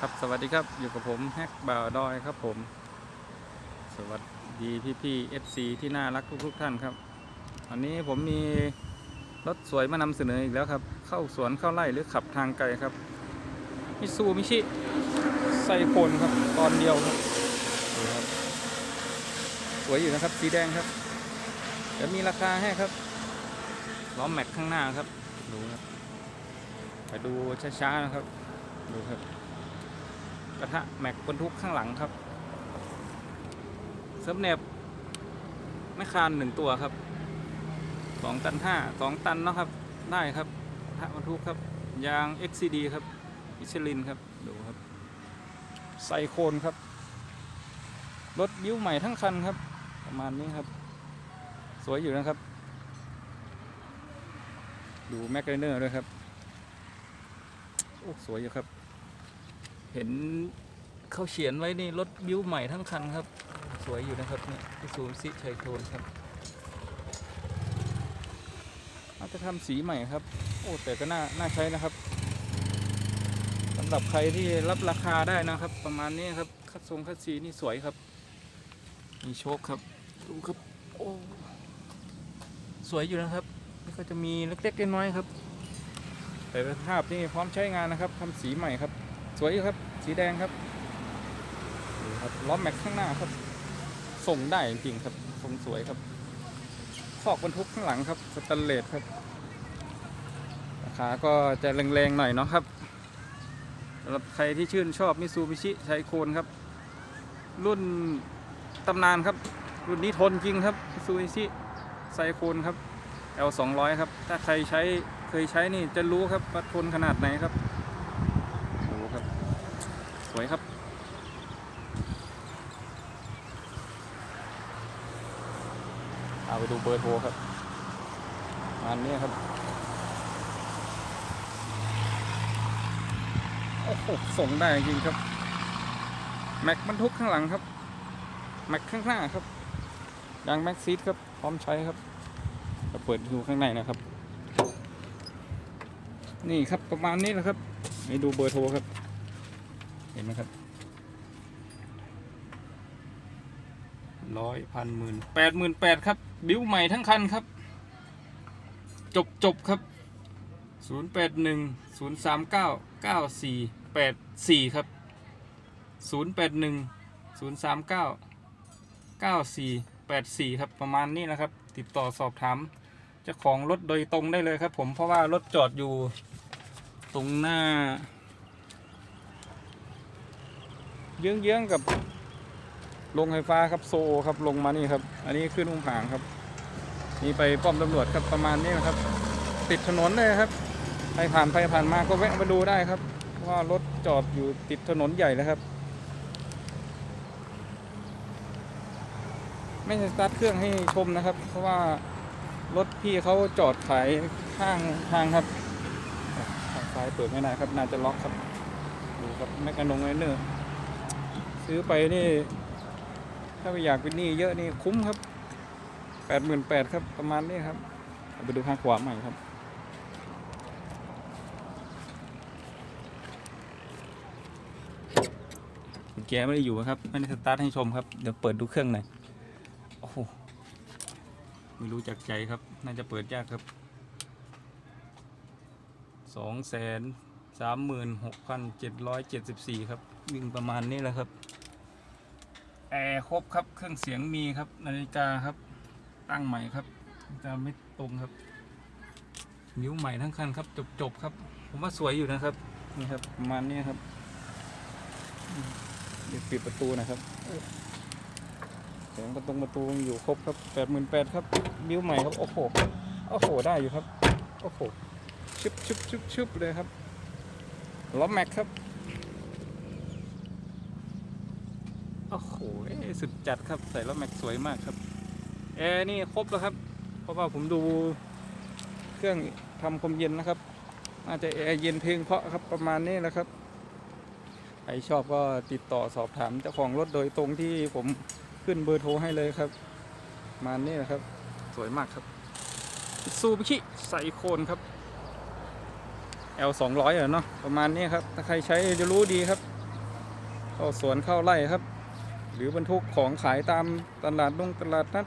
ครับสวัสดีครับอยู่กับผมแฮกบ่าวดอยครับผม สวัสดีพี่พี่เอฟซีที่น่ารักทุกๆท่านครับวันนี้ผมมีรถสวยมานำเสนออีกแล้วครับ เข้าสวนเข้าไร่หรือขับทางไกลครับมิซูมิชิไซโคนครับตอนเดียวครับสวยอยู่นะครับสีแดงครับเดี๋ยวมีราคาให้ครับล้อมแม็กข้างหน้าครับดูครับไปดูช้าๆนะครับดูครับ กระทะแม็กบรรทุกข้างหลังครับเซิร์ฟเนบไม่คานหนึ่งตัวครับสองตันห้าสองตันเนาะครับ ได้ครับกระทะบรรทุกครับ ยาง XCD ครับอิชลินครับ ดูครับไซโคนครับ รถบิ้วใหม่ทั้งคันครับ ประมาณนี้ครับ สวยอยู่นะครับ ดูแม็กไนเนอร์ด้วยครับ โอ้ สวยอยู่ครับ เห็นเขาเขียนไว้นี่รถบิ้วใหม่ทั้งคันครับ สวยอยู่นะครับนี่ที่ศูนย์ซิชัยโทนครับอาจจะทำสีใหม่ครับ โอ้แต่ก็น่าน่าใช้นะครับสำหรับใครที่รับราคาได้นะครับ ประมาณนี้ครับคัดทรงคัดสีนี่สวยครับ มีโชคครับดูครับโอ้สวยอยู่นะครับนี่ก็จะมีเล็กๆน้อยๆครับ แต่ภาพนี่พร้อมใช้งานนะครับทำสีใหม่ครับ สวยครับ สีแดงครับครับล้อแม็กข้างหน้าครับ ส่งได้จริงๆครับทรงสวยครับขอกบรรทุกข้างหลังครับสแตนเลสครับราคาก็จะแรงๆหน่อยเนาะครับสำหรับใครที่ชื่นชอบมิซูบิชิไชโคนครับ รุ่นตำนานครับ รุ่นนี้ทนจริงครับมิซูบิชิไซโคนครับ L 2 0 0 ครับ ถ้าใครใช้เคยใช้นี่จะรู้ครับว่าทนขนาดไหนครับ วยครับ เอาไปดูเบอร์โทรครับอันนี้ครับ โอ้โห ส่งได้จริงครับ แม็กบรรทุกข้างหลังครับ แม็กข้างหน้าครับยางแม็กซีดครับ พร้อมใช้ครับเราเปิดดูข้างในนะครับ นี่ครับประมาณนี้นะครับนี่ดูเบอร์โทรครับ เห็นไหมครับร้อยพันหมื่นแปดหมื่นแปดครับ บิ้วใหม่ทั้งคันครับ จบจบครับศูนย์แปดหนึ่งศูนย์สามเก้าเก้าสี่แปดสี่ครับศูนย์แปดหนึ่งศูนย์สามเก้าเก้าสี่แปดสี่ครับประมาณนี้นะครับ ติดต่อสอบถามเจ้าของรถโดยตรงได้เลยครับ ผมเพราะว่ารถจอดอยู่ตรงหน้า เยื้องๆกับโรงไฟฟ้าครับโซครับลงมานี่ครับ อันนี้ขึ้นอุ้มผางครับนี่ไปป้อมตำรวจครับประมาณนี้นะครับติดถนนเลยครับใครผ่านไปผ่านมาก็แวะมาดูได้ครับว่ารถจอดอยู่ติดถนนใหญ่เลยครับ ไม่ใช่สตาร์ทเครื่องให้ชมนะครับ เพราะว่ารถพี่เขาจอดขายข้างทางครับทางซ้ายเปิดไม่ได้ครับ น่าจะล็อกครับดูครับแมกกานงไนเนอร์ ซื้อไปนี่ ถ้าไม่อยากเป็นหนี้เยอะนี่คุ้มครับแปดหมื่นแปดครับประมาณนี้ครับไปดูข้างขวาใหม่ครับแจไม่ได้อยู่ครับ ไม่ได้สตาร์ทให้ชมครับ เดี๋ยวเปิดดูเครื่องหน่อย โอ้โห ไม่รู้จักใจครับ น่าจะเปิดยากครับสองแสน สามหมื่นหกพันเจ็ดร้อยเจ็ดสิบสี่ครับ วิ่งประมาณนี้แหละครับ แอร์ครบครับ เครื่องเสียงมีครับ นาฬิกาครับ ตั้งใหม่ครับจะไม่ตรงครับ นิ้วใหม่ทั้งคันครับ จบจบครับ ผมว่าสวยอยู่นะครับ นี่ครับประมาณนี้ครับเดี๋ยวปิดประตูนะครับแสงประตูประตูอยู่ครบครับแปดหมื่นแปดครับ นิ้วใหม่ครับ โอ้โห โอ้โห ได้อยู่ครับ โอ้โห ชึบชึบชึบชึบเลยครับ ล้อแม็กครับโอ้โหสุดจัดครับใส่ล้อแม็กสวยมากครับแอร์นี่ครบแล้วครับ เพราะว่าผมดูเครื่องทำความเย็นนะครับน่าจจะแอร์เย็นเพลงเพราะครับประมาณนี้แหละครับใครชอบก็ติดต่อสอบถามเจ้าของรถโดยตรงที่ผมขึ้นเบอร์โทรให้เลยครับประมาณนี้แหละครับ สวยมากครับซูบิชิไซโคนครับ L 2 0 0เหรอเนาะประมาณนี้ครับ ถ้าใครใช้จะรู้ดีครับ เข้าสวนเข้าไร่ครับ หรือบรรทุกของขายตามตลาดลงตลาดนัด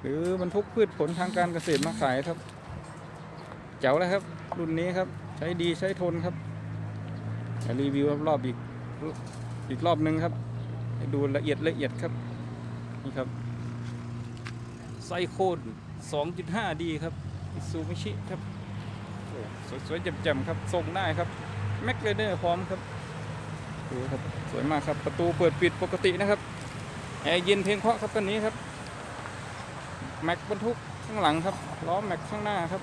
หรือบรรทุกพืชผลทางการเกษตรมาขายครับเจ๋วแล้วครับ รุ่นนี้ครับ ใช้ดีใช้ทนครับรีวิวรอบอีกอีกรอบหนึ่งครับให้ดูละเอียดละเอียดครับนี่ครับไซโคน 2.5ดีครับอิซูมิชิครับ สวยๆแจ่มๆครับทรงได้ครับแม็กเลเดอร์พร้อมครับดูครับสวยมากครับประตูเปิดปิดปกตินะครับแอร์เย็นเพลงเพราะครับตัวนี้ครับแม็กบรรทุกข้างหลังครับล้อแม็กข้างหน้าครับ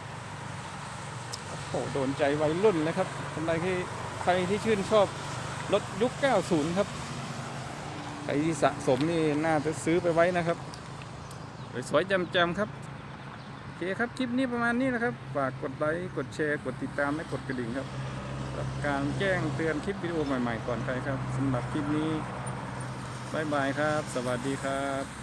โอ้โหโดนใจวัยรุ่นเลยครับสำหรับที่ใครที่ชื่นชอบรถยุค 90 ครับใครที่สะสมนี่น่าจะซื้อไปไว้นะครับ สวยๆจำๆครับ เคครับ คลิปนี้ประมาณนี้นะครับ ฝากกดไลค์กดแชร์ กดติดตามและกดกระดิ่งครับกับการแจ้งเตือนคลิปวิดีโอใหม่ๆก่อนใครครับสำหรับคลิปนี้บายบายครับ สวัสดีครับ